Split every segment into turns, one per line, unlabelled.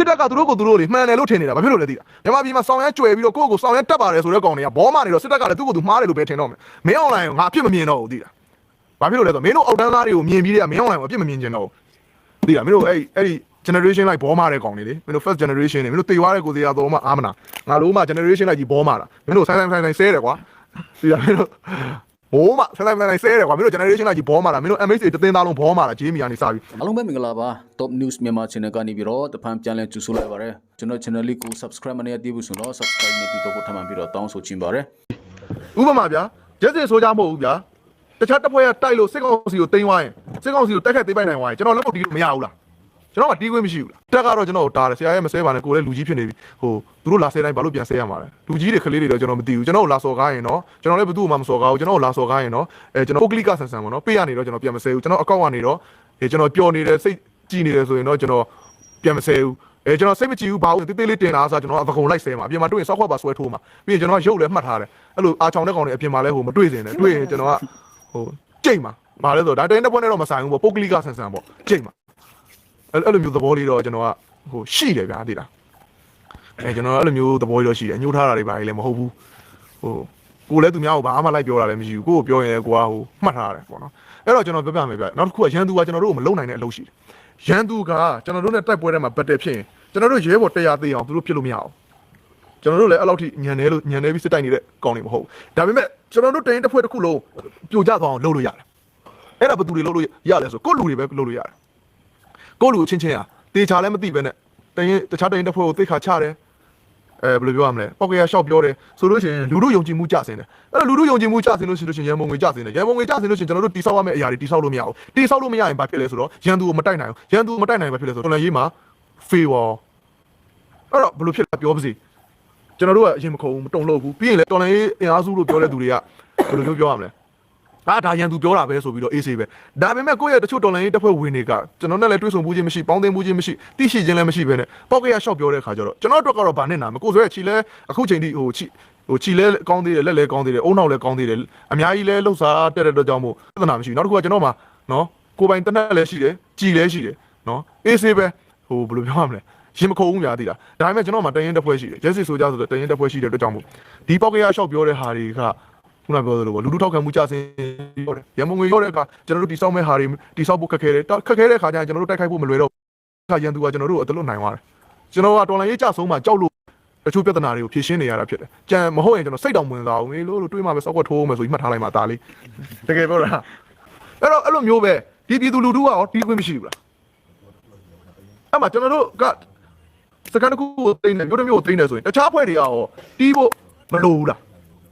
စစ်တပ်ကသူတို့ကိုသူတို့လေမှန်တယ်လို့ထင်နေတာဘာဖြစ်လို့လဲသိလားမြန်မာပြည်မှာဆောင်ရမ်းကြွယ်ပြီးတော့ကိုယ့်ကိုယ်ဆောင်ရမ်းတက်ပါတယ်ဆိုတဲ့ကောင်တွေကဘောမာနေတော့စစ်တပ်ကလည်းသူ့ကိုယ်သူမှားတယ်လို့ပဲထင်တော့မယ်မင်းအွန်လိုင်းကိုငါအပြစ်မမြင်တော့ဘူးသိလားဘာဖြစ်လို့လဲဆိုတော့မင်းတို့အောက်တန်းသားတွေကိုမြင်ပြီးတဲ့ကမင်းအွန်လိုင်းကိုအပြစ်မမြင်ချင်တော့ဘူးသိလားမင်းတို့အဲ့အဲ့ဒီ generation လိုက်ဘောမာတဲ့ကောင်တွေလေမင်းတို့ first generation တွေမင်းတို့တေသွားတဲ့ကိုယ်တရားတော်မှအာမနာငါလို့မှ generation လိုက်ကြီးဘောမာတာမင်းတို့ဆိုင်ဆိုင်ဆိုင်ဆိုင်ဆဲတယ်ကွာသိလားမင်းတို့ ဘိုးမဆိုင်ဆိုင်ဆိုင်ဆဲတယ်ကွာမင်းတို့ generation လိုက်ကြီးဘောမာတာမင်းတို့ MSA တသင်းသားလုံးဘောမာတာဂျေးမီယာနေစပြီး
အားလုံးပဲမင်္ဂလာပါ Top News မြန်မာ Channel ကနေပြီးတော့တဖန်ပြန်လည်ကြိုဆိုလိုက်ပါရစေကျွန်တော် channel လေးကို subscribe မနေသေးဘူးဆိုတော့ subscribe နေပြီးတော့ထပ်မံပြီးတော့တောင်းဆိုချင်ပါတယ်
ဥပမာဗျာရက်စစ်ဆိုကြမဟုတ်ဘူးဗျာတခြားတစ်ဖွဲ့ကတိုက်လို့စစ်ကောင်စီကိုတင်သွားရင်စစ်ကောင်စီကိုတိုက်ခတ်သိမ်းပိုက်နိုင်သွားရင်ကျွန်တော်လက်ပုတ်တီးလို့မရဘူးလား ကျွန်တော်ကတီးခွင့်မရှိဘူးလားတက်ကတော့ကျွန်တော်ကိုတားတယ်ဆရာရဲ့မဆဲပါနဲ့ကိုယ်လည်းလူကြီးဖြစ်နေပြီဟိုသူတို့လာဆဲတိုင်းဘာလို့ပြန်ဆဲရမှာလဲလူကြီးတွေကလေးတွေတော့ကျွန်တော်မသိဘူးကျွန်တော်ကိုလာစော်ကားရင်တော့ကျွန်တော်လည်းဘယ်သူ့မှမစော်ကားဘူးကျွန်တော်ကိုလာစော်ကားရင်တော့အဲကျွန်တော်ပုဂ္ဂလိကဆန်ဆန်ပေါ့နော်ပေးရနေတော့ကျွန်တော်ပြန်မဆဲဘူးကျွန်တော်အကောင့်ကနေတော့အဲကျွန်တော်ပျော်နေတယ်စိတ်ကြည်နေတယ်ဆိုရင်တော့ကျွန်တော်ပြန်မဆဲဘူးအဲကျွန်တော်စိတ်မကြည်ဘူးဘာလို့တေးသေးလေးတင်လာဆိုကျွန်တော်အပကုံလိုက်ဆဲမှာအပြင်မှာတွေ့ရင်စောက်ခွက်ပါဆွဲထိုးမှာပြီးရင်ကျွန်တော်ရုပ်လည်းမှတ်ထားတယ်အဲ့လိုအာချောင်တဲ့ကောင်တွေအပြင်မှာလည်းဟိုမတွေ့စင်တယ်တွေ့ရင်ကျွန်တော်ကဟိုကြိတ်မှာဘာလဲဆိုတော့ဒါတိုင်းတစ်ဖွဲ့နဲ့တော့မဆိုင်ဘူးပေါ့ပုဂ္ဂလိကဆန်ဆန်ပေါ့ကြိတ်မှာ အဲ့အဲ့လိုမျိုးသဘောလေးတော့ကျွန်တော်ကဟိုရှိတယ်ဗျာသိလားအဲကျွန်တော်အဲ့လိုမျိုးသဘောလေးတော့ရှိတယ်ညှို့ထားတာတွေပါလေမဟုတ်ဘူးဟိုကိုလည်းသူများကိုဘာမှလိုက်ပြောတာလည်းမရှိဘူးကိုကိုပြောရင်လည်းကိုကဟိုမှတ်ထားတယ်ပေါ့နော်အဲ့တော့ကျွန်တော်ပြောပြမယ်ဗျနောက်တစ်ခုကရန်သူကကျွန်တော်တို့ကိုမလုံနိုင်တဲ့အလုပ်ရှိတယ်ရန်သူကကျွန်တော်တို့နဲ့တိုက်ပွဲထဲမှာဘတ်တယ်ဖြစ်ရင်ကျွန်တော်တို့ရဲဘော်တရားသေးအောင်သူတို့ဖြစ်လို့မရအောင်ကျွန်တော်တို့လည်းအဲ့လောက်ထိညံနေလို့ညံနေပြီးစစ်တိုက်နေတဲ့ကောင်းနေမဟုတ်ဘူးဒါပေမဲ့ကျွန်တော်တို့တိုင်းတစ်ဖွဲ့တစ်ခုလုံးပြိုကျသွားအောင်လုပ်လို့ရတယ်အဲ့ဒါဘယ်သူတွေလုပ်လို့ရလဲဆိုကိုယ့်လူတွေပဲလုပ်လို့ရတယ် ကိုယ့်လူချင်းချင်းอ่ะတေချာလည်းမသိပဲနဲ့တိုင်းတခြားတိုင်းတစ်ဖွဲ့ကိုသိခါချတယ်အဲဘယ်လိုပြောရမလဲပောက်ကရရှောက်ပြောတယ်ဆိုလို့ရှိရင်လူတို့ယုံကြည်မှုကျဆင်းတယ်အဲ့တော့လူတို့ယုံကြည်မှုကျဆင်းလို့ရှိလို့ရှိရင်ရန်ပုံငွေကျဆင်းတယ်ရန်ပုံငွေကျဆင်းလို့ရှိရင်ကျွန်တော်တို့တိဆောက်ရမယ့်အရာတွေတိဆောက်လို့မရဘူးတိဆောက်လို့မရရင်ဘာဖြစ်လဲဆိုတော့ရန်သူကိုမတိုက်နိုင်ဘူးရန်သူကိုမတိုက်နိုင်ဘာဖြစ်လဲဆိုတော့တော်လန်ရေးမှာ favor အဲ့တော့ဘယ်လိုဖြစ်လဲပြောပါစေကျွန်တော်တို့ကအရင်မခုံဘူးမတုံလို့ဘူးပြီးရင်လည်းတော်လိုင်းရေးအင်အားစုလို့ပြောတဲ့သူတွေကဘယ်လိုမျိုးပြောရမလဲ အာဒါရန်သူပြောတာပဲဆိုပြီးတော့အေးဆေးပဲဒါပေမဲ့ကိုယ့်ရဲ့တချို့တော်လိုင်းရေးတပ်ဖွဲ့ဝင်တွေကကျွန်တော်နဲ့လည်းတွေ့ဆုံမှုချင်းမရှိပေါင်းသိမ်းမှုချင်းမရှိတိရှိချင်းလည်းမရှိပဲနဲ့ပောက်ကရရှော့ပြောတဲ့ခါကျတော့ကျွန်တော်တို့ကတော့ဗာနဲ့နာမကိုယ်ဆိုရဲချီလဲအခုချိန်ထိဟိုချီဟိုချီလဲကောင်းသေးတယ်လက်လဲကောင်းသေးတယ်အုံနောက်လဲကောင်းသေးတယ်အများကြီးလဲလှုပ်ရှားတက်တဲ့အတွက်ကြောင့်မို့ပြဿနာမရှိဘူးနောက်တစ်ခုကကျွန်တော်မှာနော်ကိုယ်ပိုင်တနက်လည်းရှိတယ်ကြည်လည်းရှိတယ်နော်အေးဆေးပဲဟိုဘယ်လိုပြောရမလဲရင်မခုံဘူးများသိလားဒါပေမဲ့ကျွန်တော်မှာတရင်တစ်ဖွဲ့ရှိတယ်ရက်စစ်ဆိုကြဆိုတော့တရင်တစ်ဖွဲ့ရှိတဲ့အတွက်ကြောင့်မို့ဒီပေါက်ကရရှော့ပြောတဲ့ဟာတွေက ခုနပြောသလိုပေါ့လူလူထောက်ခံမှုကြဆင်းပြောတယ်ရန်မုံငွေပြောတဲ့အခါကျွန်တော်တို့တိဆောက်မဲ့ဟာတွေတိဆောက်ဖို့ခက်ခဲတယ်ခက်ခဲတဲ့အခါကျရင်ကျွန်တော်တို့တိုက်ခိုက်ဖို့မလွယ်တော့ခါရန်သူကကျွန်တော်တို့အတလွတ်နိုင်သွားတယ်ကျွန်တော်ကတော်လိုင်းရေးကြဆုံးမှကြောက်လို့တချို့ပြဿနာတွေကိုဖြေရှင်းနေရတာဖြစ်တယ်ကြံမဟုတ်ရင်ကျွန်တော်စိတ်တောင်ဝင်သွားအောင်လေလို့လို့တွေးမှပဲစောက်ကွက်ထိုးအောင်မယ်ဆိုပြီးမှတ်ထားလိုက်မှဒါလေးတကယ်ပြောတာအဲ့တော့အဲ့လိုမျိုးပဲဒီပြည်သူလူထုကရောတီးခွင့်မရှိဘူးလားအဲ့မှာကျွန်တော်တို့ကစကန်တစ်ခုကိုတိမ့်တယ်မြို့တစ်မြို့ကိုတိမ့်တယ်ဆိုရင်တခြားဖွဲ့တွေကရောတီးဖို့မလိုဘူးလား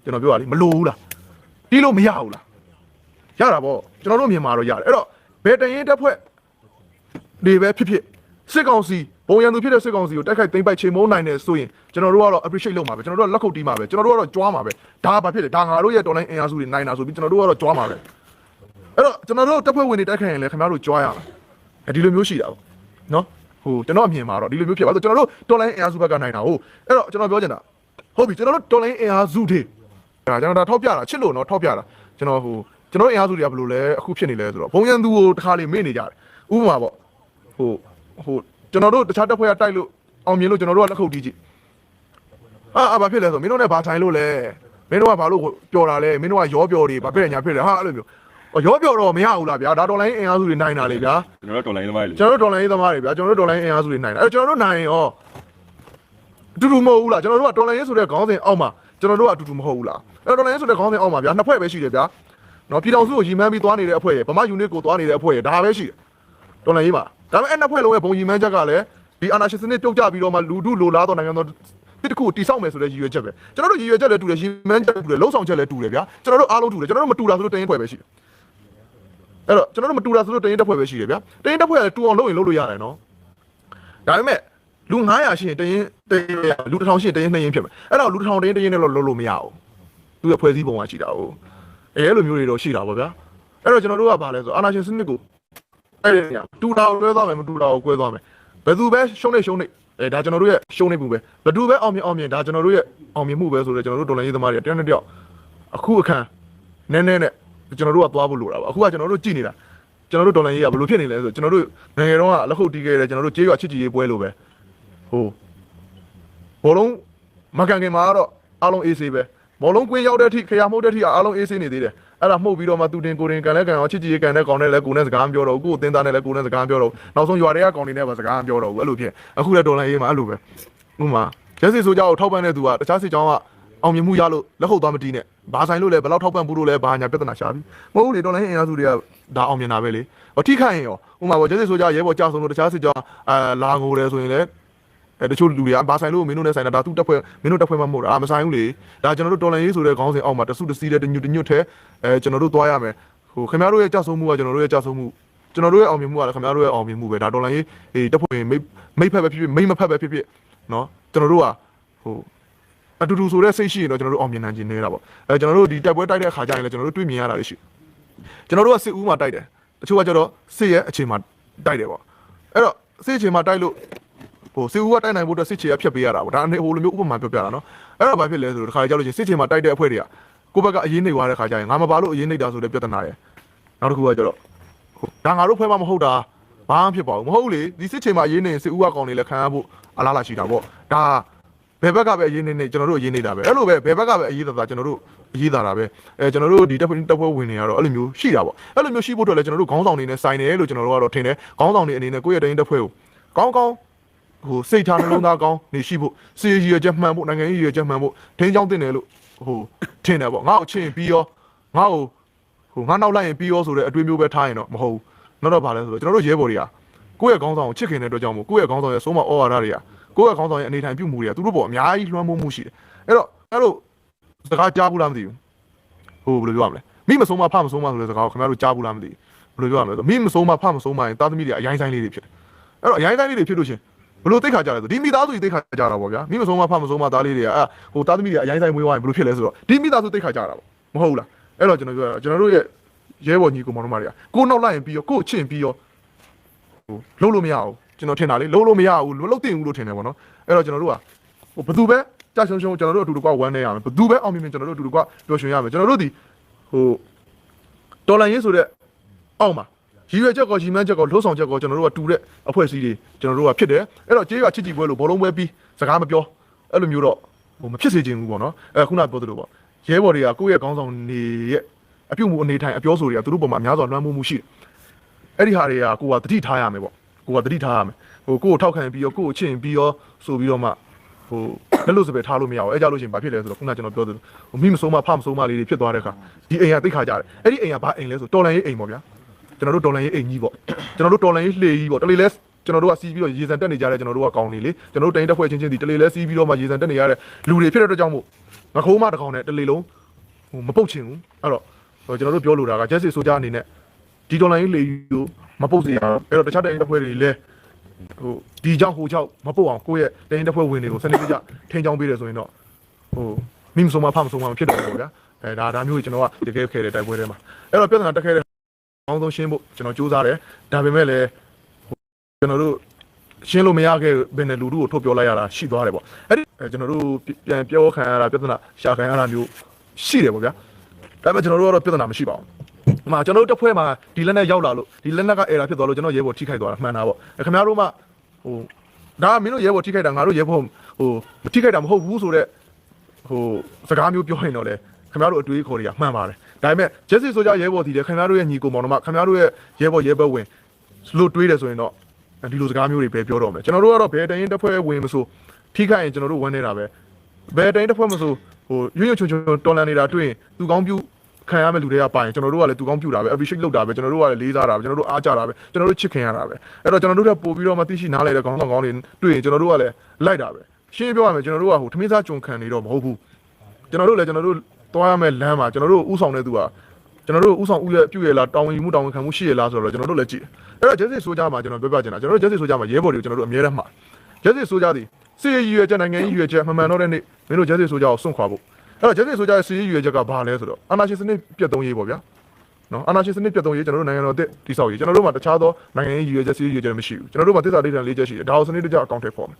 ကျွန်တော်ပြောရလေမလိုဘူးလား တီးလို့မရဘူးလားရတာပေါ့ကျွန်တော်တို့မြန်မာတော့ရတယ်အဲ့တော့ဘယ်တရင်တက်ဖွဲ့တွေပဲဖြစ်ဖြစ်စစ်ကောင်စီဘုံရန်သူဖြစ်တဲ့စစ်ကောင်စီကိုတိုက်ခိုက်သိမ်းပိုက်ချေမုန်းနိုင်တယ်ဆိုရင်ကျွန်တော်တို့ကတော့ appreciate လုပ်မှာပဲကျွန်တော်တို့ကလက်ခုပ်တီးမှာပဲကျွန်တော်တို့ကတော့ကြွားမှာပဲဒါဘာဖြစ်လဲဒါငါတို့ရဲ့ online အင်အားစုတွေနိုင်တာဆိုပြီးကျွန်တော်တို့ကတော့ကြွားမှာပဲအဲ့တော့ကျွန်တော်တို့တက်ဖွဲ့ဝင်တွေတိုက်ခိုက်ရင်လည်းခင်ဗျားတို့ကြွားရမှာအဲဒီလိုမျိုးရှိတာပေါ့နော်ဟိုကျွန်တော်အမြင်မှာတော့ဒီလိုမျိုးဖြစ်ပါဆိုကျွန်တော်တို့တော်လိုင်းအင်အားစုဘက်ကနိုင်တာဟုတ်အဲ့တော့ကျွန်တော်ပြောချင်တာဟုတ်ပြီကျွန်တော်တို့တော်လိုင်းအင်အားစုတွေ ဒါကျွန်တော်ဒါထောက်ပြတာချစ်လို့နော်ထောက်ပြတာကျွန်တော်ဟိုကျွန်တော်အင်အားစုတွေကဘယ်လိုလဲအခုဖြစ်နေလဲဆိုတော့ဘုံရန်သူကိုတစ်ခါလေးမေ့နေကြတယ်ဥပမာပေါ့ဟိုဟိုကျွန်တော်တို့တခြားတပ်ဖွဲ့ကတိုက်လို့အောင်မြင်လို့ကျွန်တော်တို့ကလက်ခုပ်တီးကြည့်အာအာဘာဖြစ်လဲဆိုမင်းတို့နဲ့ဘာထိုင်လို့လဲမင်းတို့ကဘာလို့ပျော်တာလဲမင်းတို့ကရောပျော်တွေဘာဖြစ်လဲညာဖြစ်လဲဟာအဲ့လိုမျိုးရောပျော်တော့မရဘူးလားဗျာဒါတော်လိုင်းအင်အားစုတွေနိုင်တာလေဗျာ
ကျွန်တော်တို့တော်လိုင်းသမားတွေလေ
ကျွန်တော်တို့ဒေါ်လာရေးသမားတွေဗျာကျွန်တော်တို့ဒေါ်လာရေးအင်အားစုတွေနိုင်တာအဲကျွန်တော်တို့နိုင်ရင်ရောအတူတူမဟုတ်ဘူးလားကျွန်တော်တို့ကဒေါ်လာရေးဆိုတဲ့ခေါင်းစဉ်အောက်မှာကျွန်တော်တို့ကအတူတူမဟုတ်ဘူးလားအဲဒေါ်လာရေးဆိုတဲ့ခေါင်းစဉ်အောက်မှာဗျာနှစ်ဖွဲ့ပဲရှိတယ်ဗျာနော်ပြည်တော်စုကိုရီမန်းပြီးသွားနေတဲ့အဖွဲ့ရယ်ဗမာယူနစ်ကိုသွားနေတဲ့အဖွဲ့ရယ်ဒါပဲရှိတယ်ဒေါ်လာရေးမှာဒါပေမဲ့အဲ့နှစ်ဖွဲ့လုံးရဲ့ဘုံရီမန်းချက်ကလည်းဒီအာနာရှင်စနစ်ပြုတ်ကျပြီးတော့မှလူထုလိုလားတော့နိုင်ငံတော်တစ်တခုတိဆောက်မယ်ဆိုတဲ့ရည်ရွယ်ချက်ပဲကျွန်တော်တို့ရည်ရွယ်ချက်လည်းတူတယ်ရီမန်းချက်တူတယ်လှုပ်ဆောင်ချက်လည်းတူတယ်ဗျာကျွန်တော်တို့အားလုံးတူတယ်ကျွန်တော်တို့မတူတာဆိုလို့တင်းရင်ဖွဲ့ပဲရှိတယ်အဲ့တော့ကျွန်တော်တို့မတူတာဆိုလို့တင်းရင်တစ်ဖွဲ့ပဲရှိတယ်ဗျာတင်းရင်တစ်ဖွဲ့ကတူအောင်လုပ်ရင်လုပ်လို့ရတယ်နော်ဒါပေမဲ့လူ900ရှိရင်တရင်တရင်လူ1000ရှိရင်တရင်2ရင်ဖြစ်မယ်အဲ့တော့လူ1000တရင်တရင်နဲ့တော့လုံးလို့မရဘူး သူရဲ့ဖွဲ့စည်းပုံကရှိတာဟုတ်အဲအဲ့လိုမျိုးတွေတော့ရှိတာပေါ့ဗျာအဲ့တော့ကျွန်တော်တို့ကဘာလဲဆိုအာနာရှင်စနစ်ကိုအဲ့ဒီညာတူတာကိုကွဲသွားမယ်မတူတာကိုကွဲသွားမယ်ဘယ်သူပဲရှုံးနေရှုံးနေအဲဒါကျွန်တော်တို့ရဲ့ရှုံးနေမှုပဲဘယ်သူပဲအောင်မြင်အောင်မြင်ဒါကျွန်တော်တို့ရဲ့အောင်မြင်မှုပဲဆိုတော့ကျွန်တော်တို့တော်လိုင်းရေးသမားတွေတယောက်နဲ့တယောက်အခုအခန်းနည်းနည်းနဲ့ကျွန်တော်တို့ကသွားဖို့လိုတာပါအခုကကျွန်တော်တို့ကြည်နေတာကျွန်တော်တို့ဒေါ်လာရေးကဘယ်လိုဖြစ်နေလဲဆိုကျွန်တော်တို့ငယ်ငယ်တုန်းကလက်ခုပ်တီးခဲ့တယ်ကျွန်တော်တို့ကြေးရွာချစ်ကြည်ရေးပွဲလိုပဲဟိုဘောလုံးမကန်ခင်မှာကတော့အားလုံးအေးဆေးပဲ ဘောလုံးကွင်းရောက်တဲ့အထိခရမှုတ်တဲ့အထိအားလုံးအေးဆေးနေသေးတယ်အဲ့ဒါမှုတ်ပြီးတော့မှသူတင်ကိုတင်ကန်လဲကန်အောင်ချစ်ကြည်ရေးကန်တဲ့ကောင်နဲ့လဲကိုနဲ့စကားမပြောတော့ဘူးကိုအတင်းသားနဲ့လဲကိုနဲ့စကားမပြောတော့ဘူးနောက်ဆုံးရွာတွေကကောင်တွေနဲ့ပဲစကားမပြောတော့ဘူးအဲ့လိုဖြစ်အခုလည်းဒေါ်လာရေးမှာအဲ့လိုပဲဥပမာရက်စီဆိုကြကိုထောက်ပံ့တဲ့သူကတခြားစစ်ကြောင်းကအောင်မြင်မှုရလို့လက်ဟုတ်သွားမတီးနဲ့ဘာဆိုင်လို့လဲဘယ်လောက်ထောက်ပံ့ဘူးလို့လဲဘာညာပြဿနာရှာပြီမဟုတ်ဘူးလေဒေါ်လာရေးအင်အားစုတွေကဒါအောင်မြင်တာပဲလေဟောထိခိုက်ရင်ရောဥပမာရက်စီဆိုကြရဲဘော်ကြောက်ဆုံးလို့တခြားစစ်ကြောင်းအာလာငိုတယ်ဆိုရင်လည်း အဲတချို့လူတွေကဘာဆိုင်လို့မင်းတို့နဲ့ဆိုင်တာဒါသူတက်ဖွဲ့မင်းတို့တက်ဖွဲ့မှမဟုတ်တာအာမဆိုင်ဘူးလေဒါကျွန်တော်တို့တော်လန်ရေးဆိုတဲ့ခေါင်းစဉ်အောက်မှာတဆုတစီတဲ့တညွတ်တညွတ်ထဲအဲကျွန်တော်တို့သွားရမယ်ဟိုခင်ဗျားတို့ရဲ့ကြောက်ဆုံးမှုကကျွန်တော်တို့ရဲ့ကြောက်ဆုံးမှုကျွန်တော်တို့ရဲ့အောင်မြင်မှုကလည်းခင်ဗျားတို့ရဲ့အောင်မြင်မှုပဲဒါတော်လန်ရေးအေးတက်ဖွဲ့မိတ်မိတ်ဖက်ပဲဖြစ်ဖြစ်မိတ်မဖက်ပဲဖြစ်ဖြစ်နော်ကျွန်တော်တို့ကဟိုအတူတူဆိုတဲ့စိတ်ရှိရင်တော့ကျွန်တော်တို့အောင်မြင်နိုင်ခြင်းနေတာပေါ့အဲကျွန်တော်တို့ဒီတက်ပွဲတိုက်တဲ့အခါကျရင်လည်းကျွန်တော်တို့တွေ့မြင်ရတာတွေရှိကျွန်တော်တို့ကစစ်ဦးမှာတိုက်တယ်တချို့ကကျတော့စစ်ရဲ့အခြေမှာတိုက်တယ်ပေါ့အဲ့တော့စစ်အခြေမှာတိုက်လို့ ဟိုစစ်ဦးကတိုက်နိုင်ဖို့အတွက်စစ်ချေရဖြတ်ပေးရတာပေါ့ဒါနဲ့ဟိုလိုမျိုးဥပမာပြောပြတာနော်အဲ့တော့ဘာဖြစ်လဲဆိုတော့တခါကြောက်လို့ချင်းစစ်ချေမှာတိုက်တဲ့အဖွဲ့တွေကကိုယ့်ဘက်ကအရေးနှိပ်သွားတဲ့ခါကျရင်ငါမပါလို့အရေးနှိပ်တာဆိုတဲ့ပြဿနာရယ်နောက်တစ်ခုကကျတော့ဟိုဒါငါတို့ဖွဲ့မမဟုတ်တာဘာမှဖြစ်ပါဘူးမဟုတ်ဘူးလေဒီစစ်ချေမှာအရေးနေစစ်ဦးကကောင်တွေလည်းခံရဖို့အလားလာရှိတာပေါ့ဒါဘယ်ဘက်ကပဲအရေးနေနေကျွန်တော်တို့အရေးနေတာပဲအဲ့လိုပဲဘယ်ဘက်ကပဲအရေးတာတာကျွန်တော်တို့အရေးတာတာပဲအဲကျွန်တော်တို့ဒီတပ်ဖွဲ့တပ်ဖွဲ့ဝင်တွေကတော့အဲ့လိုမျိုးရှိတာပေါ့အဲ့လိုမျိုးရှိဖို့အတွက်လည်းကျွန်တော်တို့ခေါင်းဆောင်တွေနဲ့ဆိုင်တယ်လို့ကျွန်တော်တို့ကတော့ထင်တယ်ခေါင်းဆောင်တွေအနေနဲ့ကိုယ့်ရဲ့တိုင်းတပ်ဖွဲ့ကိုကောင်းကောင်း ဟိုစိတ်ထားနှလုံးသားကောင်းနေရှိဖို့စီရည်ရည်ချက်မှန်ဖို့နိုင်ငံရေးရည်ရည်ချက်မှန်ဖို့ထင်းချောင်းတင်တယ်လို့ဟိုထင်တယ်ပေါ့ငါ့ကိုချင်းပြီးရောငါ့ကိုဟိုငါနောက်လိုက်ရင်ပြီးရောဆိုတဲ့အတွေးမျိုးပဲထားရင်တော့မဟုတ်ဘူးနောက်တော့ဗာလဲဆိုတော့ကျွန်တော်တို့ရဲဘော်တွေကကိုယ့်ရဲ့ခေါင်းဆောင်ကိုချစ်ခင်တဲ့အတွက်ကြောင့်မို့ကိုယ့်ရဲ့ခေါင်းဆောင်ရဲ့စိုးမဩဝါဒတွေကကိုယ့်ရဲ့ခေါင်းဆောင်ရဲ့အနေထိုင်ပြုမှုတွေကသူတို့ပေါ်အများကြီးလွှမ်းမိုးမှုရှိတယ်အဲ့တော့အဲ့လိုစကားကြားဘူးလားမသိဘူးဟိုဘယ်လိုပြောရမလဲမိမဆုံးမဖမဆုံးမဆိုတဲ့စကားကိုခင်ဗျားတို့ကြားဘူးလားမသိဘူးဘယ်လိုပြောရမလဲဆိုမိမဆုံးမဖမဆုံးမရင်သားသမီးတွေအရင်ဆိုင်လေးတွေဖြစ်တယ်အဲ့တော့အရင်ဆိုင်လေးတွေဖြစ်လို့ရှင် ဘလို့တိတ်ခါကြလဲဆိုဒီမိသားစုကြီးတိတ်ခါကြတာပေါ့ဗျာမိမဆုံးမဖမဆုံးမသားလေးတွေကအာဟိုသားသမီးတွေအရင်ဆိုင်မွေးသွားရင်ဘလို့ဖြစ်လဲဆိုတော့ဒီမိသားစုတိတ်ခါကြတာပေါ့မဟုတ်ဘူးလားအဲ့တော့ကျွန်တော်ပြောရကျွန်တော်တို့ရဲ့ရဲဘော်ညီကိုမောင်တို့မတွေကကိုနောက်လိုက်ရင်ပြီးရောကိုချင့်ပြီးရောဟိုလုံးလို့မရဘူးကျွန်တော်ထင်တာလေလုံးလို့မရဘူးမလုံးတင်ဘူးလို့ထင်တယ်ပေါ့နော်အဲ့တော့ကျွန်တော်တို့ကဟိုဘသူပဲကြာရှုံရှုံကျွန်တော်တို့အတူတူကဝမ်းနေရမယ်ဘသူပဲအောင်မြင်မြင်ကျွန်တော်တို့အတူတူကပျော်ရွှင်ရမယ်ကျွန်တော်တို့ဒီဟိုတော်လန်ရေးဆိုတဲ့အောက်မှာ ရည်ရွယ်ချက်ကောရည်မှန်းချက်ကောလှုပ်ဆောင်ချက်ကောကျွန်တော်တို့ကတူတဲ့အဖွဲ့အစည်းတွေကျွန်တော်တို့ကဖြစ်တယ်အဲ့တော့ကြေးရွာချစ်ကြည်ပွဲလို့ဘောလုံးပွဲပြီးစကားမပြောအဲ့လိုမျိုးတော့ဟိုမဖြစ်စေချင်ဘူးပေါ့နော်အဲခုနပြောသလိုပေါ့ရဲဘော်တွေကကိုယ့်ရဲ့ခေါင်းဆောင်နေရဲ့အပြုတ်မှုအနေထိုင်အပြောဆိုတွေကသူတို့ပုံမှာအများစွာလွှမ်းမိုးမှုရှိတယ်အဲ့ဒီဟာတွေကကိုကတတိထားရမယ်ပေါ့ကိုကတတိထားရမယ်ဟိုကိုကိုထောက်ခံပြီးရောကိုကိုချစ်ပြီးရောဆိုပြီးတော့မှဟိုလက်လို့စပယ်ထားလို့မရဘူးအဲကြလို့ရှိရင်ဘာဖြစ်လဲဆိုတော့ခုနကျွန်တော်ပြောသလိုဟိုမိမဆုံးမဖမဆုံးမလေးတွေဖြစ်သွားတဲ့အခါဒီအိမ်ကတိတ်ခါကြတယ်အဲ့ဒီအိမ်ကဘာအိမ်လဲဆိုတော်လန်ရေးအိမ်ပေါ့ဗျာ ကျွန်တော်တို့တော်လန်ရေးအိမ်ကြီးပေါ့ကျွန်တော်တို့တော်လန်ရေးလှေကြီးပေါ့တလေလဲကျွန်တော်တို့ကစီးပြီးတော့ရေစံတက်နေကြတဲ့ကျွန်တော်တို့ကကောင်းနေလေကျွန်တော်တို့တိုင်းတက်ဖွဲ့ချင်းချင်းဒီတလေလဲစီးပြီးတော့မှရေစံတက်နေရတဲ့လူတွေဖြစ်တဲ့အတွက်ကြောင့်မို့ငခိုးမတစ်ကောင်နဲ့တလေလုံးဟိုမပုတ်ချင်ဘူးအဲ့တော့ဟိုကျွန်တော်တို့ပြောလိုတာကဂျက်စီဆိုကြအနေနဲ့ဒီတော်လန်ရေးလှေကြီးကိုမပုတ်စေရအောင်အဲ့တော့တခြားတိုင်းတက်ဖွဲ့တွေလည်းဟိုဒီကြောင့်ဟိုကြောင့်မပုတ်အောင်ကိုယ့်ရဲ့တိုင်းတက်ဖွဲ့ဝင်တွေကိုစနစ်တကျထိန်းချောင်းပေးတယ်ဆိုရင်တော့ဟိုမိမဆုံးမဖမဆုံးမဖြစ်တော့ဘူးဗျာအဲဒါဒါမျိုးကြီးကျွန်တော်ကတကယ်ခဲတဲ့တိုက်ပွဲထဲမှာအဲ့တော့ပြဿနာတက်ခဲတဲ့အ ကောင်းဆုံးရှင်းဖို့ကျွန်တော်စူးစမ်းတယ်ဒါပေမဲ့လည်းဟိုကျွန်တော်တို့ရှင်းလို့မရခဲ့ဘယ်နဲ့လူတို့ကိုထုတ်ပြောလိုက်ရတာရှိသွားတယ်ပေါ့အဲ့ဒီအဲကျွန်တော်တို့ပြန်ပြောခံရတာပြဿနာရှာခံရတာမျိုးရှိတယ်ပေါ့ဗျာဒါပေမဲ့ကျွန်တော်တို့ကတော့ပြဿနာမရှိပါဘူးဒီမှာကျွန်တော်တို့တစ်ဖွဲမှာဒီလက်နဲ့ရောက်လာလို့ဒီလက်နက်က error ဖြစ်သွားလို့ကျွန်တော်ရဲဘော်ထိခိုက်သွားတာမှန်တာပေါ့အဲခင်ဗျားတို့မှဟိုဒါကမင်းတို့ရဲဘော်ထိခိုက်တာငါတို့ရဲဘော်ဟိုထိခိုက်တာမဟုတ်ဘူးဆိုတော့ဟိုစကားမျိုးပြောရင်တော့လေခင်ဗျားတို့အတွေးခေါ်တွေကမှန်ပါတယ် ဒါပေမဲ့ဂျက်စီဆိုကြရဲဘော်တီတယ်ခင်ဗျားတို့ရဲ့ညီကိုမောင်တို့မှခင်ဗျားတို့ရဲ့ရဲဘော်ရဲဘက်ဝင်လို့တွေးတယ်ဆိုရင်တော့ဒီလိုစကားမျိုးတွေပဲပြောတော့မယ်ကျွန်တော်တို့ကတော့ဘယ်တရင်တစ်ဖွဲ့ဝင်မဆိုထိခိုက်ရင်ကျွန်တော်တို့ဝင်နေတာပဲဘယ်တရင်တစ်ဖွဲ့မဆိုဟိုရွရွချွန်ချွန်တော်လန်နေတာတွေ့ရင်သူကောင်းပြုခံရမယ့်လူတွေကပိုင်ကျွန်တော်တို့ကလည်းသူကောင်းပြုတာပဲ appreciate လုပ်တာပဲကျွန်တော်တို့ကလည်းလေးစားတာပဲကျွန်တော်တို့အားကြတာပဲကျွန်တော်တို့ချစ်ခင်ရတာပဲအဲ့တော့ကျွန်တော်တို့ကပို့ပြီးတော့မှသိရှိနားလဲတဲ့ကောင်းဆောင်ကောင်းတွေတွေ့ရင်ကျွန်တော်တို့ကလည်းလိုက်တာပဲရှင်းပြောရမယ်ကျွန်တော်တို့ကဟိုထမင်းစားကြုံခံနေတော့မဟုတ်ဘူးကျွန်တော်တို့လည်းကျွန်တော်တို့ သွားရမယ့်လမ်းမှာကျွန်တော်တို့ဥဆောင်တဲ့သူကကျွန်တော်တို့ဥဆောင်ဥရဲ့ပြုရလားတောင်းဝင်မှုတောင်းဝင်ခံမှုရှိရလားဆိုတော့ကျွန်တော်တို့လည်းကြည့်အဲ့တော့ဂျက်စစ်ဆိုကြမှာကျွန်တော်ပြောပြချင်တာကျွန်တော်တို့ဂျက်စစ်ဆိုကြမှာရဲဘော်တွေကိုကျွန်တော်တို့အမြဲတမ်းမှာဂျက်စစ်ဆိုကြသည်စီရည်ရွယ်ချက်နိုင်ငံရေးရွယ်ချက်မှန်မှန်တော့တဲ့နေ့မင်းတို့ဂျက်စစ်ဆိုကြကိုစွန့်ခွာဖို့အဲ့တော့ဂျက်စစ်ဆိုကြရဲ့စီရည်ရွယ်ချက်ကဘာလဲဆိုတော့အာနာရှင်စနစ်ပြတ်သုံးရေးပေါ့ဗျာနော်အာနာရှင်စနစ်ပြတ်သုံးရေးကျွန်တော်တို့နိုင်ငံတော်တစ်တိဆောက်ရေးကျွန်တော်တို့မှာတခြားသောနိုင်ငံရေးရည်ရွယ်ချက်စီးရည်ရွယ်ချက်မရှိဘူးကျွန်တော်တို့မှာတစ္ဆာလေးတန်လေးချက်ရှိတယ်ဒါကိုစနစ်တကျအကောင့်ထဲပေါ်မယ်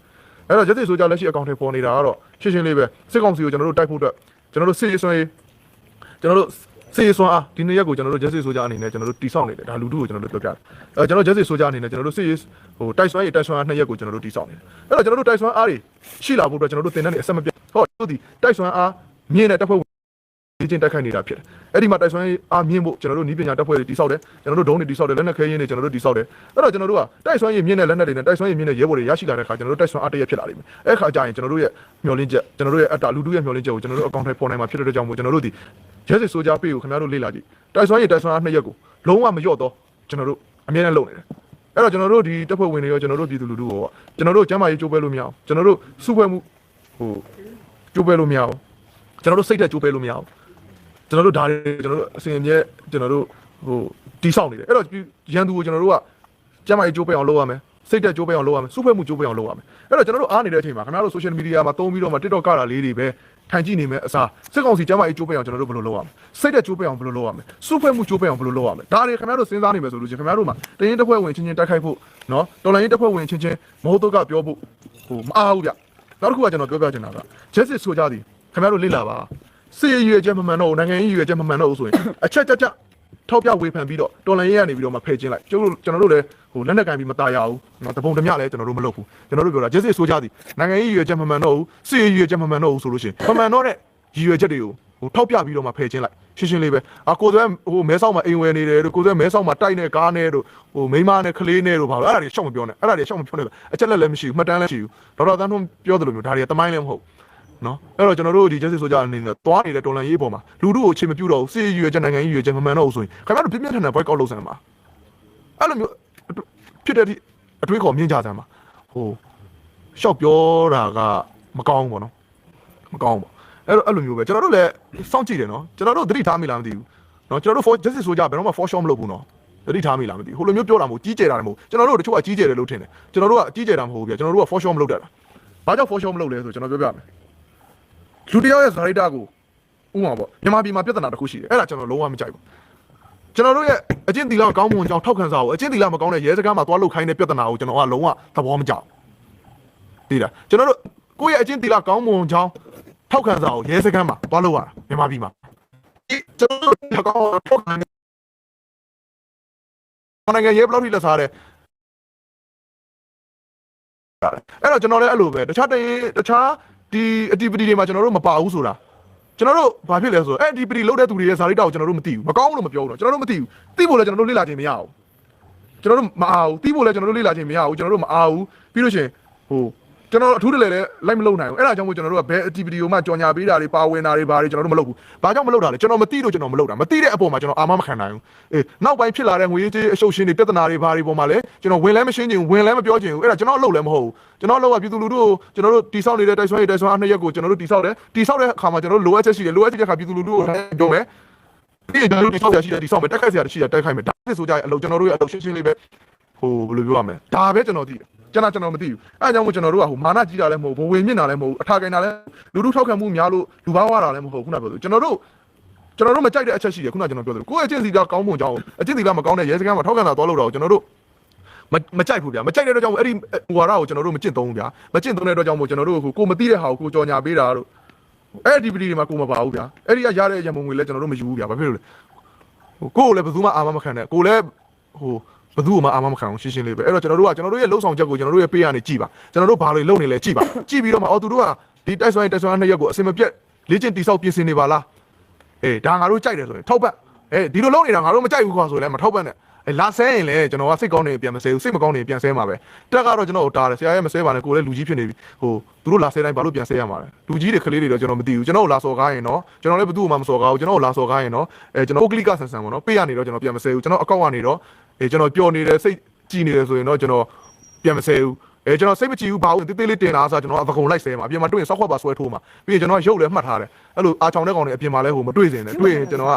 အဲ့တော့ရက်တိဆိုကြလက်ရှိအကောင့်ထဲပေါ်နေတာကတော့ရှင်းရှင်းလေးပဲစစ်ကောင်စီကိုကျွန်တော်တို့တိုက်ဖို့အတွက် ကျွန်တော်တို့စစ်ရေးဆွေးကျွန်တော်တို့စေးစွမ်းအားဒီနေ့ရက်ကိုကျွန်တော်တို့ justice ဆိုကြအနေနဲ့ကျွန်တော်တို့တိဆောက်နေတယ်ဒါလူထုကိုကျွန်တော်တို့ပြောပြတယ်အဲကျွန်တော် justice ဆိုကြအနေနဲ့ကျွန်တော်တို့စေးဟိုတိုက်စွမ်းရည်တိုက်စွမ်းအားနှစ်ရက်ကိုကျွန်တော်တို့တိဆောက်နေတယ်အဲ့တော့ကျွန်တော်တို့တိုက်စွမ်းအားတွေရှိလာဖို့အတွက်ကျွန်တော်တို့သင်တန်းတွေအဆက်မပြတ်ဟောတို့ဒီတိုက်စွမ်းအားမြင့်တဲ့တပ်ဖွဲ့ဒီ ချင်းတက်ခိုက်နေတာဖြစ်တယ်အဲ့ဒီမှာတိုက်စွမ်းရေးအားမြင့်ဖို့ကျွန်တော်တို့နီးပညာတပ်ဖွဲ့တွေတိဆောက်တယ်ကျွန်တော်တို့ဒုံးတွေတိဆောက်တယ်လက်နက်ခဲယင်းတွေကျွန်တော်တို့တိဆောက်တယ်အဲ့တော့ကျွန်တော်တို့ကတိုက်စွမ်းရေးမြင့်တဲ့လက်နက်တွေနဲ့တိုက်စွမ်းရေးမြင့်တဲ့ရဲဘော်တွေရရှိလာတဲ့အခါကျွန်တော်တို့တိုက်စွမ်းအားတရက်ဖြစ်လာလိမ့်မယ်အဲ့ခါကျရင်ကျွန်တော်တို့ရဲ့မျှော်လင့်ချက်ကျွန်တော်တို့ရဲ့အတ္တလူထုရဲ့မျှော်လင့်ချက်ကိုကျွန်တော်တို့အကောင့်ထဲပေါ်နိုင်မှာဖြစ်တဲ့အတွက်ကြောင့်မို့ကျွန်တော်တို့ဒီရဲစစ်ဆိုကြပေးကိုခင်ဗျားတို့လေ့လာကြည့်တိုက်စွမ်းရေးတိုက်စွမ်းအားနှစ်ရက်ကိုလုံးဝမလျော့တော့ကျွန်တော်တို့အမြဲတမ်းလုပ်နေတယ်အဲ့တော့ကျွန်တော်တို့ဒီတပ်ဖွဲ့ဝင်တွေရောကျွန်တော်တို့ပြည်သူလူထုရောကျွန်တော်တို့ကျမ်းမာရေးကြိုးပဲလို့မရအောင်ကျွန်တော်တို့စုဖွဲ့မှုဟိုကြိုးပဲလို့မရအောင်ကျွန်တော်တို့စိတ်သက်ကြိုးပဲလို့မရအောင် ကျွန်တော်တို့ဒါတွေကျွန်တော်တို့အစဉ်အမြဲကျွန်တော်တို့ဟိုတီးဆောက်နေတယ်အဲ့တော့ရန်သူကိုကျွန်တော်တို့ကကျမ်းမာရေးကြိုးပဲအောင်လုပ်ရမယ်စိတ်တက်ကြိုးပဲအောင်လုပ်ရမယ်စုဖွဲ့မှုကြိုးပဲအောင်လုပ်ရမယ်အဲ့တော့ကျွန်တော်တို့အားနေတဲ့အချိန်မှာခင်ဗျားတို့ social media မှာသုံးပြီးတော့မှ TikTok ကတာလေးတွေပဲထိုင်ကြည့်နေမယ်အစားစစ်ကောင်စီကျမ်းမာရေးကြိုးပဲအောင်ကျွန်တော်တို့ဘယ်လိုလုပ်ရမလဲစိတ်တက်ကြိုးပဲအောင်ဘယ်လိုလုပ်ရမလဲစုဖွဲ့မှုကြိုးပဲအောင်ဘယ်လိုလုပ်ရမလဲဒါတွေခင်ဗျားတို့စဉ်းစားနေမယ်ဆိုလို့ချင်းခင်ဗျားတို့မှာတရင်တစ်ဖွဲ့ဝင်ချင်းချင်းတိုက်ခိုက်ဖို့နော်တော်လိုင်းရင်တစ်ဖွဲ့ဝင်ချင်းချင်းမဟုတ်တော့ကပြောဖို့ဟိုမအားဘူးဗျနောက်တစ်ခုကကျွန်တော်ပြောပြချင်တာက justice ဆိုကြသည်ခင်ဗျားတို့လေ့လာပါ စီရွေချက်မမှန်တော့ဘူးနိုင်ငံရေးရွေချက်မမှန်တော့ဘူးဆိုရင်အချက်ချက်ချက်ထောက်ပြဝေဖန်ပြီးတော့တော်လန်ရေးကနေပြီးတော့မှဖယ်ချင်းလိုက်ကျုပ်တို့ကျွန်တော်တို့လည်းဟိုလက်နက်ကင်ပြီးမตายရဘူးเนาะတပုံတမျှလည်းကျွန်တော်တို့မလုပ်ဘူးကျွန်တော်တို့ပြောတာဂျက်စစ်ဆိုကြသည်နိုင်ငံရေးရွေချက်မမှန်တော့ဘူးစီရွေချက်မမှန်တော့ဘူးဆိုလို့ရှိရင်မမှန်တော့တဲ့ရွေချက်တွေကိုဟိုထောက်ပြပြီးတော့မှဖယ်ချင်းလိုက်ရှင်းရှင်းလေးပဲအာကိုယ်သွဲဟိုမဲဆောက်မှာအိမ်ဝယ်နေတယ်တို့ကိုယ်သွဲမဲဆောက်မှာတိုက်နေကားနေတို့ဟိုမိန်းမနဲ့ကလေးနဲ့တို့ဘာလို့အဲ့ဒါတွေရှောက်မပြောနဲ့အဲ့ဒါတွေရှောက်မပြောနဲ့အချက်လက်လည်းမရှိဘူးမှတ်တမ်းလည်းမရှိဘူးဒေါက်တာတန်းထွန်းပြောတယ်လို့မျိုးဒါတွေကတမိုင်းလည်းမဟုတ် နော်အဲ့တော့ကျွန်တော်တို့ဒီ justice ဆိုကြအနေနဲ့တွားနေတဲ့တော်လန်ရေးပေါ်မှာလူတို့ကိုအချိန်မပြုတော့ဘူးစီရွေချက်နိုင်ငံရေးရွေချက်မမှန်တော့ဘူးဆိုရင်ခင်ဗျားတို့ပြင်းပြင်းထန်ထန် boycott လုပ်စမ်းပါအဲ့လိုမျိုးဖြစ်တဲ့အထိအတွေးခေါ်မြင်ကြစမ်းပါဟိုရှောက်ပြောတာကမကောင်းဘူးပေါ့နော်မကောင်းဘူးပေါ့အဲ့တော့အဲ့လိုမျိုးပဲကျွန်တော်တို့လည်းစောင့်ကြည့်တယ်နော်ကျွန်တော်တို့သတိထားမိလားမသိဘူးနော်ကျွန်တော်တို့ for justice ဆိုကြဘယ်တော့မှ for sure မလုပ်ဘူးနော်သတိထားမိလားမသိဘူးဟိုလိုမျိုးပြောတာမဟုတ်ကြီးကျယ်တာလည်းမဟုတ်ကျွန်တော်တို့တချို့ကကြီးကျယ်တယ်လို့ထင်တယ်ကျွန်တော်တို့ကအကြီးကျယ်တာမဟုတ်ဘူးဗျကျွန်တော်တို့က for sure မလုပ်တတ်တာဘာကြောင့် for sure မလုပ်လဲဆိုကျွန်တော်ပြောပြမယ် လူတစ်ယောက်ရဲ့ဇာတိတာကိုဥပမာပေါ့မြန်မာပြည်မှာပြဿနာတစ်ခုရှိတယ်အဲ့ဒါကျွန်တော်လုံးဝမကြိုက်ဘူးကျွန်တော်တို့ရဲ့အကျင့်သီလကောင်းမွန်ကြောင်းထောက်ခံစာကိုအကျင့်သီလမကောင်းတဲ့ရဲစကားမှာသွားလုတ်ခိုင်းတဲ့ပြဿနာကိုကျွန်တော်ကလုံးဝသဘောမကျဘူးသိလားကျွန်တော်တို့ကိုယ့်ရဲ့အကျင့်သီလကောင်းမွန်ကြောင်းထောက်ခံစာကိုရဲစကားမှာသွားလုတ်ရတာမြန်မာပြည်မှာဒီကျွန်တော်တို့ကောင်းထောက်ခံတဲ့နိုင်ငံရဲဘယ်လောက်ထိလက်စားတဲ့အဲ့တော့ကျွန်တော်လည်းအဲ့လိုပဲတခြားတရင်တခြား ဒီ activity တွေမှာကျွန်တော်တို့မပါဘူးဆိုတာကျွန်တော်တို့ဘာဖြစ်လဲဆိုတော့အဲ့ activity လုပ်တဲ့သူတွေရဲ့ဇာတိတောက်ကိုကျွန်တော်တို့မသိဘူးမကောင်းဘူးလို့မပြောဘူးတော့ကျွန်တော်တို့မသိဘူးသိဖို့လည်းကျွန်တော်တို့လေ့လာခြင်းမရဘူးကျွန်တော်တို့မအားဘူးသိဖို့လည်းကျွန်တော်တို့လေ့လာခြင်းမရဘူးကျွန်တော်တို့မအားဘူးပြီးလို့ရှိရင်ဟို ကျွန်တော်တို့အထူးတလဲလဲလိုက်မလုပ်နိုင်ဘူးအဲ့ဒါကြောင့်မို့ကျွန်တော်တို့ကဘယ် activity ကိုမှကြော်ညာပေးတာတွေပါဝင်တာတွေဘာတွေကျွန်တော်တို့မလုပ်ဘူးဘာကြောင့်မလုပ်တာလဲကျွန်တော်မသိလို့ကျွန်တော်မလုပ်တာမသိတဲ့အပေါ်မှာကျွန်တော်အာမမခံနိုင်ဘူးအေးနောက်ပိုင်းဖြစ်လာတဲ့ငွေရေးကြေးအရှုပ်ရှင်းတွေပြဿနာတွေဘာတွေပေါ်မှာလဲကျွန်တော်ဝင်လဲမရှင်းချင်ဘူးဝင်လဲမပြောချင်ဘူးအဲ့ဒါကျွန်တော်အလုပ်လည်းမဟုတ်ဘူးကျွန်တော်အလုပ်ကပြည်သူလူထုကိုကျွန်တော်တို့တိဆောက်နေတဲ့တိုက်ဆွမ်းရေးတိုက်ဆွမ်းအားနှစ်ရက်ကိုကျွန်တော်တို့တိဆောက်တယ်တိဆောက်တဲ့အခါမှာကျွန်တော်တို့လိုအပ်ချက်ရှိတယ်လိုအပ်ချက်တဲ့အခါပြည်သူလူထုကိုပြောမယ်ပြီးရင်ကျွန်တော်တို့တိဆောက်ရရှိတယ်တိဆောက်မယ်တက်ခိုက်စရာရှိတယ်တက်ခိုက်မယ်ဒါဖြစ်ဆိုကြရင်အလုပ်ကျွန်တော်တို့ရဲ့အလုပ်ရှင်းရှင်းလေးပဲဟိုဘယ်လိုပြောရမလဲဒါပဲကျွန်တော်သိတယ် ကျွန်တော်ကျွန်တော်မသိဘူးအဲအကြောင်းမို့ကျွန်တော်တို့ကဟိုမာနကြီးတာလည်းမဟုတ်ဘူးဘဝင်မြင့်တာလည်းမဟုတ်ဘူးအထာကင်တာလည်းလူထုထောက်ခံမှုများလို့လူဘာဝတာလည်းမဟုတ်ဘူးခုနပြောသူကျွန်တော်တို့ကျွန်တော်တို့မကြိုက်တဲ့အချက်ရှိတယ်ခုနကျွန်တော်ပြောသလိုကိုယ့်ရဲ့အကျင့်စီကကောင်းမှုကြောင်းအကျင့်စီကမကောင်းတဲ့ရဲစခန်းမှာထောက်ခံတာသွားလို့တော့ကျွန်တော်တို့မမကြိုက်ဘူးဗျာမကြိုက်တဲ့အတွက်ကြောင့်အဲ့ဒီဟိုဟာကိုကျွန်တော်တို့မကျင့်သုံးဘူးဗျာမကျင့်သုံးတဲ့အတွက်ကြောင့်မို့ကျွန်တော်တို့ဟိုကိုမသိတဲ့ဟာကိုကိုကြော်ညာပေးတာတို့အဲ့ဒီပတီတွေမှာကိုမပါဘူးဗျာအဲ့ဒီကရတဲ့ရံပုံငွေလည်းကျွန်တော်တို့မယူဘူးဗျာဘာဖြစ်လို့လဲဟိုကိုကိုလည်းဘယ်သူမှအာမမခံနဲ့ကိုလည်းဟို ဘယ်သူမှအာမမခံအောင်ရှင်းရှင်းလေးပဲအဲ့တော့ကျွန်တော်တို့ကကျွန်တော်တို့ရဲ့လှုပ်ဆောင်ချက်ကိုကျွန်တော်တို့ရဲ့ပေးရနေကြည့်ပါကျွန်တော်တို့ဘာတွေလုပ်နေလဲကြည့်ပါကြည့်ပြီးတော့မှအော်သူတို့ကဒီတိုက်ဆွမ်းတိုက်ဆွမ်းနှစ်ရက်ကိုအစင်မပြတ်လေ့ကျင့်တိဆောက်ပြင်ဆင်နေပါလားအေးဒါငါတို့ကြိုက်တယ်ဆိုရင်ထောက်ပတ်အဲဒီလိုလုပ်နေတာငါတို့မကြိုက်ဘူးခွာဆိုရင်လည်းမထောက်ပတ်နဲ့အဲလာဆဲရင်လည်းကျွန်တော်ကစိတ်ကောင်းနေပြန်မဆဲဘူးစိတ်မကောင်းနေပြန်ဆဲမှာပဲတက်ကတော့ကျွန်တော်တို့တားတယ်ဆရာရဲ့မဆဲပါနဲ့ကိုယ်လည်းလူကြီးဖြစ်နေပြီဟိုသူတို့လာဆဲတိုင်းဘာလို့ပြန်ဆဲရမှာလဲလူကြီးတွေကလေးတွေတော့ကျွန်တော်မသိဘူးကျွန်တော်တို့လာစော်ကားရင်တော့ကျွန်တော်လည်းဘယ်သူ့မှမစော်ကားဘူးကျွန်တော်တို့လာစော်ကားရင်တော့အဲကျွန်တော်ပုဂ္ဂလိကဆန်ဆန်ပေါ့နော်ပေးရနေတော့ကျွန်တော်ပြန်မဆဲဘူးကျွန်တော်အကောက်ကနေတော့ အဲကျွန်တော်ပျော်နေတယ်စိတ်ကြည်နေတယ်ဆိုရင်တော့ကျွန်တော်ပြန်မဆဲဘူးအဲကျွန်တော်စိတ်မကြည်ဘူးဘာလို့တေးသေးလေးတင်လာဆိုကျွန်တော်အပကုံလိုက်ဆဲမှာအပြင်မှာတွေ့ရင်စောက်ခွက်ပါဆွဲထိုးမှာပြီးရင်ကျွန်တော်ရုပ်လည်းမှတ်ထားတယ်အဲ့လိုအာချောင်တဲ့ကောင်တွေအပြင်မှာလည်းဟိုမတွေ့စင်တယ်တွေ့ရင်ကျွန်တော်က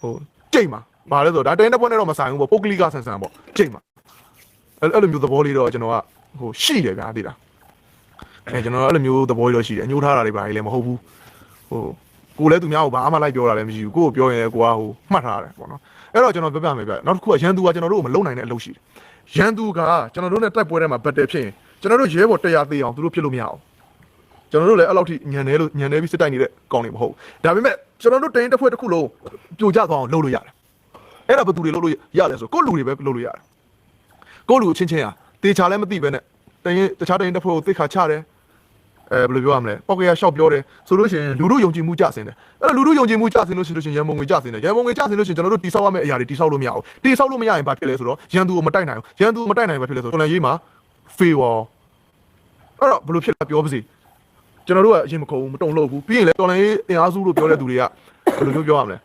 ဟိုကြိတ်မှာဘာလဲဆိုတော့ဒါတိုင်းတစ်ပွင့်နဲ့တော့မဆိုင်ဘူးပေါ့ပုဂ္ဂလိကဆန်ဆန်ပေါ့ကြိတ်မှာအဲ့အဲ့လိုမျိုးသဘောလေးတော့ကျွန်တော်ကဟိုရှိတယ်ဗျာသိလားအဲကျွန်တော်အဲ့လိုမျိုးသဘောလေးတော့ရှိတယ်အညှိုးထားတာတွေပါလေမဟုတ်ဘူးဟိုကိုလည်းသူများကိုဘာမှလိုက်ပြောတာလည်းမရှိဘူးကိုကိုပြောရင်ကိုကဟိုမှတ်ထားတယ်ပေါ့နော် အဲ့တော့ကျွန်တော်ပြောပြမယ်ဗျနောက်တစ်ခုကရန်သူကကျွန်တော်တို့ကိုမလုံနိုင်တဲ့အလုပ်ရှိတယ်ရန်သူကကျွန်တော်တို့နဲ့တိုက်ပွဲထဲမှာဘတ်တယ်ဖြစ်ရင်ကျွန်တော်တို့ရဲဘော်တရားသေးအောင်သူတို့ဖြစ်လို့မရအောင်ကျွန်တော်တို့လည်းအဲ့လောက်ထိညံနေလို့ညံနေပြီးစစ်တိုက်နေတဲ့ကောင်းနေမဟုတ်ဒါပေမဲ့ကျွန်တော်တို့တရင်တစ်ဖွဲ့တစ်ခုလုံးပြိုကျသွားအောင်လုပ်လို့ရတယ်အဲ့ဒါဘယ်သူတွေလုပ်လို့ရလဲဆိုကိုယ့်လူတွေပဲလုပ်လို့ရတယ်ကိုယ့်လူအချင်းချင်းอ่ะတေချာလည်းမသိပဲနဲ့တရင်တခြားတရင်တစ်ဖွဲ့ကိုသိခါချတယ် အဲဘယ်လိုပြောရမလဲပောက်ကရရှောက်ပြောတယ်ဆိုလို့ရှိရင်လူတို့ယုံကြည်မှုကျဆင်းတယ်အဲ့တော့လူတို့ယုံကြည်မှုကျဆင်းလို့ရှိလို့ရှိရင်ရန်ပုံငွေကျဆင်းတယ်ရန်ပုံငွေကျဆင်းလို့ရှိရင်ကျွန်တော်တို့တိဆောက်ရမယ့်အရာတွေတိဆောက်လို့မရဘူးတိဆောက်လို့မရရင်ဘာဖြစ်လဲဆိုတော့ရန်သူကိုမတိုက်နိုင်ဘူးရန်သူကိုမတိုက်နိုင်ဘာဖြစ်လဲဆိုတော့တော်လန်ရေးမှာ favor အဲ့တော့ဘယ်လိုဖြစ်လဲပြောပါစေကျွန်တော်တို့ကအရင်မခုံဘူးမတုံလို့ဘူးပြီးရင်လည်းတော်လန်ရေးအင်အားစုလို့ပြောတဲ့သူတွေကဘယ်လိုမျိုးပြောရမလဲ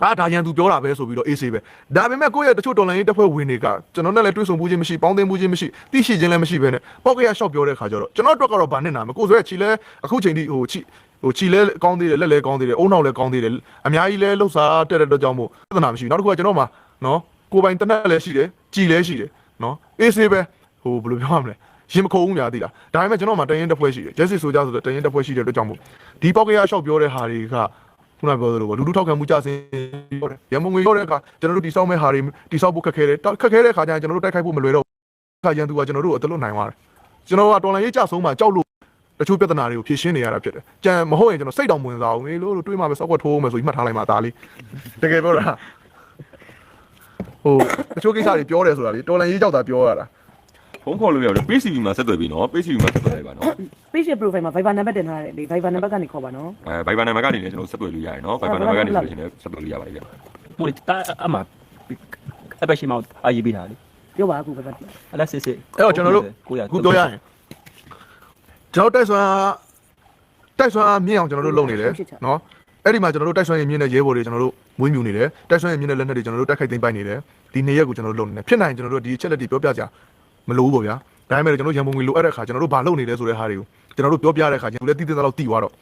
အာဒါရန်သူပြောတာပဲဆိုပြီးတော့အေးဆေးပဲဒါပေမဲ့ကိုယ့်ရဲ့တချို့တော်လန်ရေးတစ်ဖွဲ့ဝင်တွေကကျွန်တော်နဲ့လည်းတွေ့ဆုံမှုချင်းမရှိပေါင်းသင်းမှုချင်းမရှိသိရှိချင်းလည်းမရှိပဲနဲ့ပောက်ကရရှော့ပြောတဲ့ခါကျတော့ကျွန်တော်တို့ကတော့ဗာနဲ့နာမယ်ကိုယ်ဆိုရဲ့ချီလဲအခုချိန်ထိဟိုချီဟိုချီလဲကောင်းသေးတယ်လက်လဲကောင်းသေးတယ်အုံနောက်လဲကောင်းသေးတယ်အများကြီးလဲလှုပ်ရှားတက်တဲ့အတွက်ကြောင့်မို့ပြဿနာမရှိဘူးနောက်တစ်ခုကကျွန်တော်မှနော်ကိုယ်ပိုင်တနက်လည်းရှိတယ်ကြည်လည်းရှိတယ်နော်အေးဆေးပဲဟိုဘယ်လိုပြောရမလဲရင်မခုံဘူးများသိလားဒါပေမဲ့ကျွန်တော်မှတရင်တစ်ဖွဲ့ရှိတယ် Jesse ဆိုကြဆိုတော့တရင်တစ်ဖွဲ့ရှိတဲ့အတွက်ကြောင့်မို့ဒီပောက်ကရရှော့ပြောတဲ့ဟာတွေက ခုနပြောသလိုပေါ့လူလူထောက်ခံမှုကြစင်ပြောတယ်ရမငွေပြောတဲ့အခါကျွန်တော်တို့တိဆောက်မဲ့ဟာတွေတိဆောက်ဖို့ခက်ခဲတယ်ခက်ခဲတဲ့အခါကျရင်ကျွန်တော်တို့တိုက်ခိုက်ဖို့မလွယ်တော့ဘူးအခါကျရင်သူကကျွန်တော်တို့အတလွတ်နိုင်သွားတယ်ကျွန်တော်ကတော်လိုင်းရေးကြဆုံးမှကြောက်လို့တချို့ပြဿနာတွေကိုဖြေရှင်းနေရတာဖြစ်တယ်ကြံမဟုတ်ရင်ကျွန်တော်စိတ်တောင်ဝင်စားအောင်လေလို့တွေးမှပဲစောက်ကွက်ထိုးအောင်မယ်ဆိုပြီးမှတ်ထားလိုက်မှဒါလေးတကယ်ပြောတာဟိုတချို့ကိစ္စတွေပြောတယ်ဆိုတာလေတော်လိုင်းရေးကြောက်တာပြောရတာ
ဖုန်းခေါ်လို့ရတယ် PCB မှာဆက်သွယ်ပြီနော် PCB မှာဆက်သွယ်လိုက်ပါနော်
page profile မှာ Viber နံပါတ်တင်ထားတယ်လေ Viber နံပါတ်ကနေခေါ်ပါနော်
အဲ Viber နံပါတ်ကနေလည်းကျွန်တော်ဆက်သွယ်လို့ရတယ်နော် Viber နံပါတ်ကနေဆိုလို့ရှိရင်လည်းဆက်သွယ်လို့ရပါတယ်ဗျ
ဟိုတာအမအပရှိမောအာရေးပေးတာလေ
ပြောပါအခု Viber
အလက်စစ်စစ်
အဲ့တော့ကျွန်တော်တို့
ကိုရ
ခုပြောရရင်ကျွန်တော်တိုက်ဆွမ်းတိုက်ဆွမ်းမြင့်အောင်ကျွန်တော်တို့လုပ်နေတယ်နော်အဲ့ဒီမှာကျွန်တော်တို့တိုက်ဆွမ်းရင်မြင့်တဲ့ရဲဘော်တွေကျွန်တော်တို့မွေးမြူနေတယ်တိုက်ဆွမ်းရင်မြင့်တဲ့လက်နက်တွေကျွန်တော်တို့တိုက်ခိုက်သိမ်းပိုက်နေတယ်ဒီနေ့ရက်ကိုကျွန်တော်တို့လုပ်နေတယ်ဖြစ်နိုင်ကျွန်တော်တို့ဒီအချက်လက်တွေပြောပြကြ မလို့ဘူးပေါ့ဗျာဒါပေမဲ့ကျွန်တော်တို့ရန်ပုံငွေလိုအပ်တဲ့အခါကျွန်တော်တို့ဘာလုပ်နေလဲဆိုတဲ့ဟာတွေကိုကျွန်တော်တို့ပြောပြတဲ့အခါကျွန်တော်လည်းတည်တည်တော့တည်သွားတော့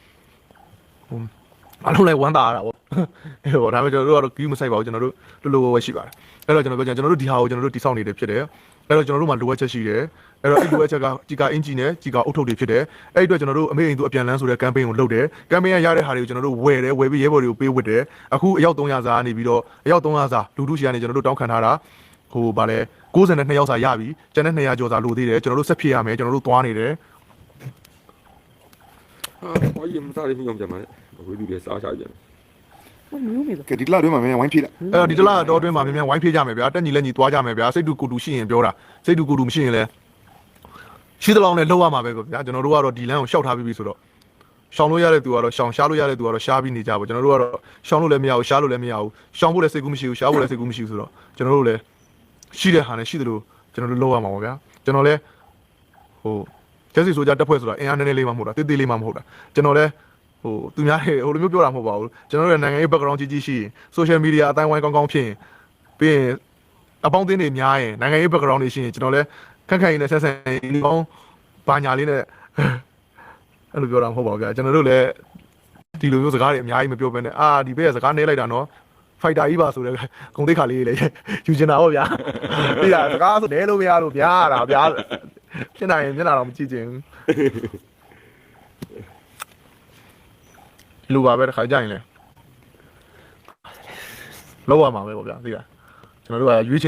ဟိုအလုံးလိုက်ဝမ်းသာရတာပေါ့အဲ့တော့ဒါပေမဲ့ကျွန်တော်တို့ကတော့ကြီးမဆိုင်ပါဘူးကျွန်တော်တို့လိုလိုဝဲရှိပါတယ်အဲ့တော့ကျွန်တော်ပြောချင်ကျွန်တော်တို့ဒီဟာကိုကျွန်တော်တို့တိစောက်နေတယ်ဖြစ်တယ်အဲ့တော့ကျွန်တော်တို့မှာလိုအပ်ချက်ရှိတယ်အဲ့တော့အဲ့လိုအပ်ချက်ကជីကာအင်ဂျီနဲ့ជីကာအုတ်ထုတ်တွေဖြစ်တယ်အဲ့ဒီအတွက်ကျွန်တော်တို့အမေအိမ်သူအပြန်လန်းဆိုတဲ့ campaign ကိုလုပ်တယ် campaign ရရတဲ့ဟာတွေကိုကျွန်တော်တို့ဝယ်တယ်ဝယ်ပြီးရဲဘော်တွေကိုပေးဝတ်တယ်အခုအယောက်300စာကနေပြီးတော့အယောက်300စာလူထုရှီကနေကျွန်တော်တို့တောင်းခံထားတာ ဟိုဗာလဲ62ယောက်စာရပြီကျန်တဲ့200ကျော်စာလိုသေးတယ်ကျွန်တော်တို့ဆက်ဖြစ်ရမယ်ကျွန်တော်တို့သွားနေတယ်
ဟာဘာကြီးမစားရဖြစ်အောင်ကြမှာလေဝေးသူတွေစားချကြတယ်
ဟိုမျိုးမျိုး
ကဲဒီလအတွင်းမှာမင်းဝိုင်းဖြည့်လိုက်
အဲ့တော့ဒီတလားတော့အတွင်းမှာမြန်မြန်ဝိုင်းဖေးကြမယ်ဗျာတက်ညီလက်ညီသွားကြမယ်ဗျာစိတ်တူကိုတူရှိရင်ပြောတာစိတ်တူကိုတူမရှိရင်လည်းရှိသလောက်နဲ့လောက်ရမှာပဲဗျာကျွန်တော်တို့ကတော့ဒီလမ်းကိုရှောက်ထားပြီးပြီဆိုတော့ရှောင်းလို့ရတဲ့သူကတော့ရှောင်းရှားလို့ရတဲ့သူကတော့ရှားပြီးနေကြပါကျွန်တော်တို့ကတော့ရှောင်းလို့လည်းမရဘူးရှားလို့လည်းမရဘူးရှောင်းဖို့လည်းစိတ်ကူးမရှိဘူးရှားဖို့လည်းစိတ်ကူးမရှိဘူးဆိုတော့ကျွန်တော်တို့လည်း ရှိတဲ့ဟာနဲ့ရှိသလိုကျွန်တော်တို့လောက်ရမှာပါဗျာကျွန်တော်လည်းဟိုကျက်စီဆိုကြတက်ဖွဲ့ဆိုတာအင်အားနည်းနည်းလေးမှမဟုတ်တာတေးသေးလေးမှမဟုတ်တာကျွန်တော်လည်းဟိုသူများတွေဟိုလိုမျိုးပြောတာမဟုတ်ပါဘူးကျွန်တော်တို့ရဲ့နိုင်ငံရေး background ကြီးကြီးရှိရင် social media အတိုင်းဝိုင်းကောင်းကောင်းဖြစ်ရင်ပြီးရင်အပေါင်းအသင်းတွေများရင်နိုင်ငံရေး background တွေရှိရင်ကျွန်တော်လည်းခက်ခက်ရင်းနဲ့ဆက်ဆံရင်းကောင်းဘာညာလေးနဲ့အဲ့လိုပြောတာမဟုတ်ပါဘူးဗျာကျွန်တော်တို့လည်းဒီလိုမျိုးစကားတွေအများကြီးမပြောဘဲနဲ့အာဒီဘက်ကစကားနေလိုက်တာနော် ဖိုက်တာကြီးပါဆိုတဲ့ဂုံတိတ်ခါလေးလေးယူချင်တာဟုတ်ဗျာပြီးတာစကားဆိုနဲလို့မရလို့ဗျာတာဗျာဖြစ်နိုင်ရင်မျက်နှာတော့မကြည့်ချင်ဘူးလူပါပဲတစ်ခါကြရင်လေလောက်ရမှာပဲပေါ့ဗျာသိလားကျွန်တော်တို့ကရွေးချယ်